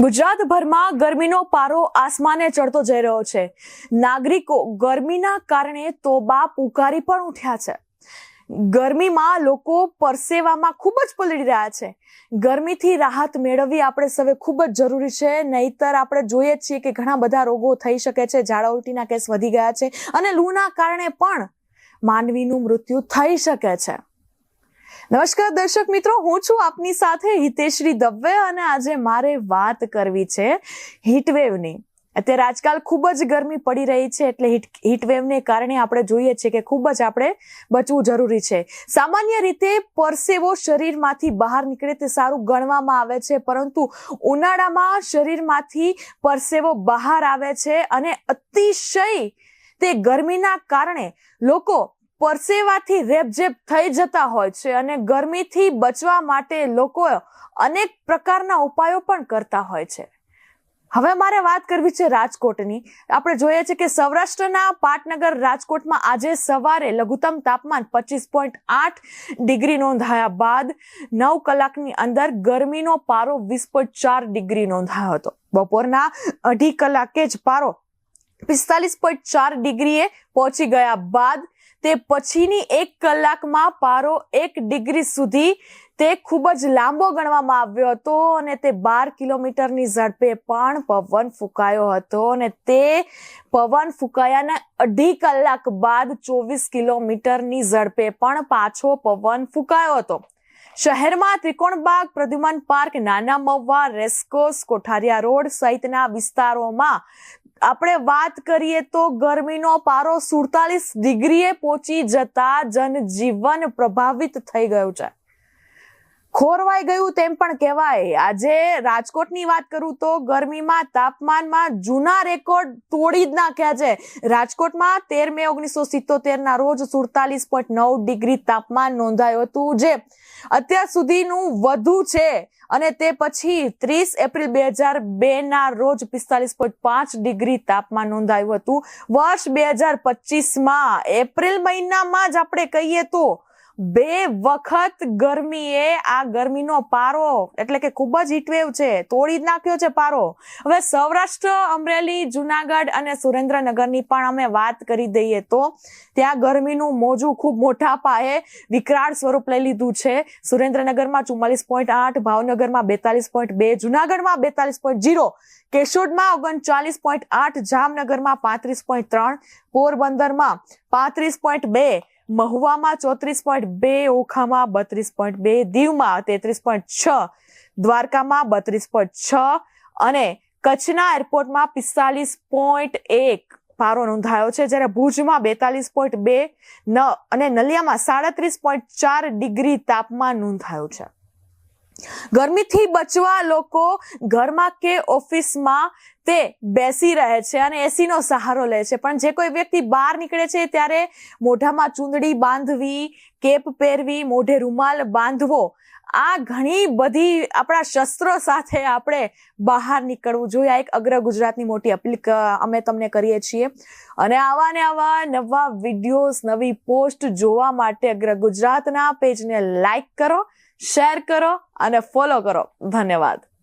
ગુજરાતભરમાં ગરમીનો પારો આસમાને ચડતો જઈ રહ્યો છે. નાગરિકો ગરમીના કારણે તોબા પુકારી પણ ઉઠ્યા છે. ગરમીમાં લોકો પરસેવામાં ખૂબ જ પલળી રહ્યા છે. ગરમીથી રાહત મેળવવી આપણે સૌએ ખૂબ જ જરૂરી છે. નહીતર આપણે જોઈએ છીએ કે ઘણા બધા રોગો થઈ શકે છે. ઝાડા ઉલટીના કેસ વધી ગયા છે અને લૂના કારણે પણ માનવીનું મૃત્યુ થઈ શકે છે. નમસ્કાર દર્શક મિત્રો, હું છું આપની સાથે હિતેશ્રી દવે અને આજે મારે વાત કરવી છે હીટવેવની. અત્યારે આજકાલ ખૂબ જ ગરમી પડી રહી છે એટલે હીટ, હીટવેવને કારણે આપણે જોઈએ છીએ કે ખૂબ જ આપણે બચવું જરૂરી છે. સામાન્ય રીતે પરસેવો શરીરમાંથી બહાર નીકળે તે સારું ગણવામાં આવે છે, પરંતુ ઉનાળામાં શરીરમાંથી પરસેવો બહાર આવે છે અને અતિશય તે ગરમીના કારણે લોકો પરસેવાથી રેપઝેપ થઈ જતા હોય છે અને ગરમીથી બચવા માટે લોકો અનેક પ્રકારના ઉપાયો પણ કરતા હોય છે. હવે મારે વાત કરવી છે રાજકોટની. આપણે જોઈએ છે કે સૌરાષ્ટ્રના પાટનગર રાજકોટમાં આજે સવારે લઘુત્તમ તાપમાન પચીસ પોઈન્ટ આઠ ડિગ્રી નોંધાયા બાદ નવ કલાકની અંદર ગરમીનો પારો વીસ પોઈન્ટ ચાર ડિગ્રી નોંધાયો હતો. બપોરના અઢી કલાકે જ પારો પિસ્તાલીસ પોઈન્ટ ચાર ડિગ્રીએ પહોંચી ગયા બાદ તે પછીની એક કલાકમાં પારો એક ડિગ્રી સુધી તે ખૂબ જ લાંબો ગણવામાં આવ્યો હતો અને તે બાર કિલોમીટરની ઝડપે પણ પવન ફૂંકાયો હતો અને તે પવન ફૂંકાયાના અઢી કલાક બાદ ચોવીસ કિલોમીટરની ઝડપે પણ પાછો પવન ફૂંકાયો હતો. શહેરમાં ત્રિકોણબાગ પ્રદ્યુમન પાર્ક, નાના મવવા રેસ્કોસ, કોઠારિયા રોડ સહિતના વિસ્તારોમાં આપણે વાત કરીએ તો ગરમીનો પારો સુડતાલીસ ડિગ્રીએ પહોંચી જતા જનજીવન પ્રભાવિત થઈ ગયું છે. ખોરવાઈ ગયું તેમ પણ કહેવાય. આજે રાજકોટની વાત કરું તો ગરમીમાં તાપમાનમાં જૂના રેકોર્ડ તોડી જ નાખ્યા છે. રાજકોટમાં તેર મે ઓગણીસો સિત્તોતેર ના રોજ સુડતાલીસ પોઈન્ટ નવ ડિગ્રી તાપમાન નોંધાયું હતું જે અત્યાર સુધીનું વધુ છે અને તે પછી ત્રીસ એપ્રિલ બે હજાર બે ના રોજ પિસ્તાલીસ પોઈન્ટ પાંચ ડિગ્રી તાપમાન નોંધાયું હતું. વર્ષ બે હજાર પચીસમાં એપ્રિલ મહિનામાં જ આપણે કહીએ તો બે વખત ગરમીએ આ ગરમીનો પારો, એટલે કે ખૂબ જ હીટવેવ છે, તોડી જ નાખ્યો છે પારો. હવે સૌરાષ્ટ્ર, અમરેલી, જુનાગઢ અને સુરેન્દ્રનગરની પણ અમે વાત કરી દઈએ તો ત્યાં ગરમીનું મોજું ખૂબ મોટા પાયે વિકરાળ સ્વરૂપ લઈ લીધું છે. સુરેન્દ્રનગરમાં ચુમ્માલીસ પોઈન્ટ આઠ, ભાવનગરમાં બેતાલીસ પોઈન્ટ બે, જુનાગઢમાં બેતાલીસ પોઈન્ટ જીરો કેશોદમાં ઓગણચાલીસ પોઈન્ટ આઠ, જામનગરમાં પાંત્રીસ પોઈન્ટ ત્રણ, પોરબંદરમાં પાંત્રીસ પોઈન્ટ બે મહુવામાં ચોત્રીસ પોઈન્ટ બે, ઓખામાં બત્રીસ પોઈન્ટ બે, દીવમાં તેત્રીસ પોઈન્ટ છ, દ્વારકામાં બત્રીસ પોઈન્ટ છ અને કચ્છના એરપોર્ટમાં પિસ્તાલીસ પોઈન્ટ એક પારો નોંધાયો છે. જ્યારે ભુજમાં બેતાલીસ પોઈન્ટ બે ન અને નલિયામાં સાડત્રીસ પોઈન્ટ ચાર ડિગ્રી તાપમાન નોંધાયું છે. ગરમીથી બચવા લોકો ઘરમાં કે ઓફિસમાં તે બેસી રહે છે અને એસીનો સહારો લે છે. પણ જે કોઈ વ્યક્તિ બહાર નીકળે છે, ત્યારે મોઢામાં ચૂંદડી બાંધવી, કેપ પહેરવી, મોઢે રૂમાલ બાંધવો, આ ઘણી બધી આપણા શસ્ત્રો સાથે આપણે બહાર નીકળવું જોઈએ. આ એક અગ્ર ગુજરાતની મોટી અપીલ અમે તમને કરીએ છીએ. અને આવા ને આવા નવા વિડીયોઝ, નવી પોસ્ટ જોવા માટે અગ્ર ગુજરાતના પેજને લાઈક કરો. શેર કરો અને ફોલો કરો. ધન્યવાદ.